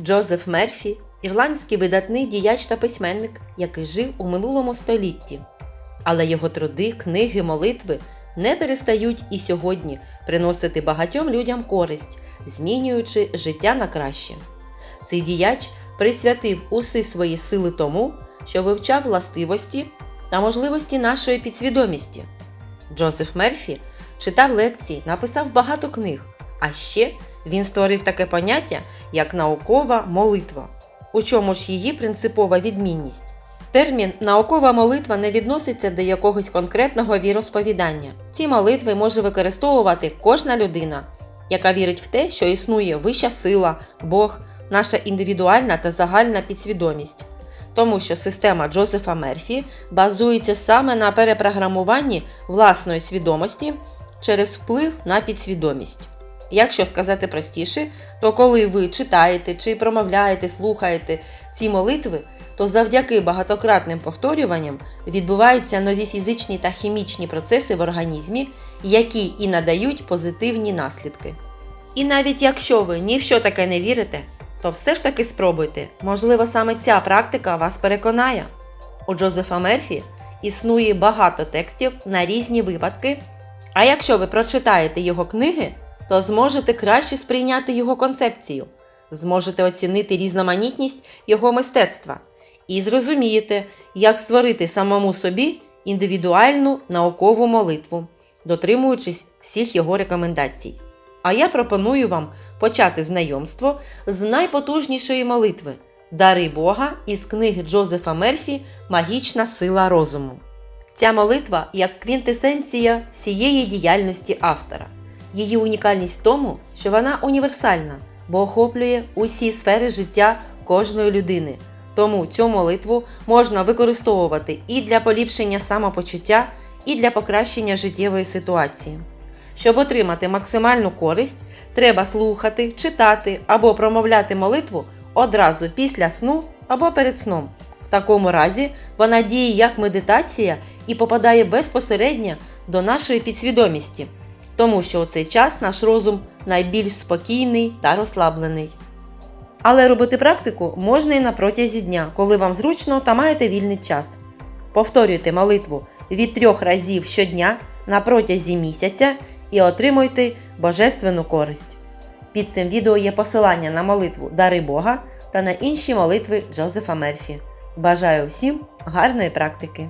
Джозеф Мерфі ірландський видатний діяч та письменник, який жив у минулому столітті. Але його труди, книги, молитви не перестають і сьогодні приносити багатьом людям користь, змінюючи життя на краще. Цей діяч присвятив уси свої сили тому, що вивчав властивості та можливості нашої підсвідомості. Джозеф Мерфі читав лекції, написав багато книг, а ще він створив таке поняття, як наукова молитва. У чому ж її принципова відмінність? Термін наукова молитва не відноситься до якогось конкретного віросповідання. Ці молитви може використовувати кожна людина, яка вірить в те, що існує вища сила, Бог, наша індивідуальна та загальна підсвідомість. Тому що система Джозефа Мерфі базується саме на перепрограмуванні власної свідомості через вплив на підсвідомість. Якщо сказати простіше, то коли ви читаєте чи промовляєте, слухаєте ці молитви, то завдяки багатократним повторюванням відбуваються нові фізичні та хімічні процеси в організмі, які і надають позитивні наслідки. І навіть якщо ви ні в що таке не вірите, то все ж таки спробуйте. Можливо, саме ця практика вас переконає. У Джозефа Мерфі існує багато текстів на різні випадки. А якщо ви прочитаєте його книги, то зможете краще сприйняти його концепцію, зможете оцінити різноманітність його мистецтва і зрозумієте, як створити самому собі індивідуальну наукову молитву, дотримуючись всіх його рекомендацій. А я пропоную вам почати знайомство з найпотужнішої молитви Дари Бога із книги Джозефа Мерфі Магічна сила розуму. Ця молитва як квінтесенція всієї діяльності автора. Її унікальність в тому, що вона універсальна, бо охоплює усі сфери життя кожної людини. Тому цю молитву можна використовувати і для поліпшення самопочуття, і для покращення життєвої ситуації. Щоб отримати максимальну користь, треба слухати, читати або промовляти молитву одразу після сну або перед сном. В такому разі вона діє як медитація і попадає безпосередньо до нашої підсвідомості, тому що у цей час наш розум найбільш спокійний та розслаблений. Але робити практику можна і на протязі дня, коли вам зручно та маєте вільний час. Повторюйте молитву від трьох разів щодня на протязі місяця і отримуйте божественну користь. Під цим відео є посилання на молитву Дари Бога та на інші молитви Джозефа Мерфі. Бажаю всім гарної практики!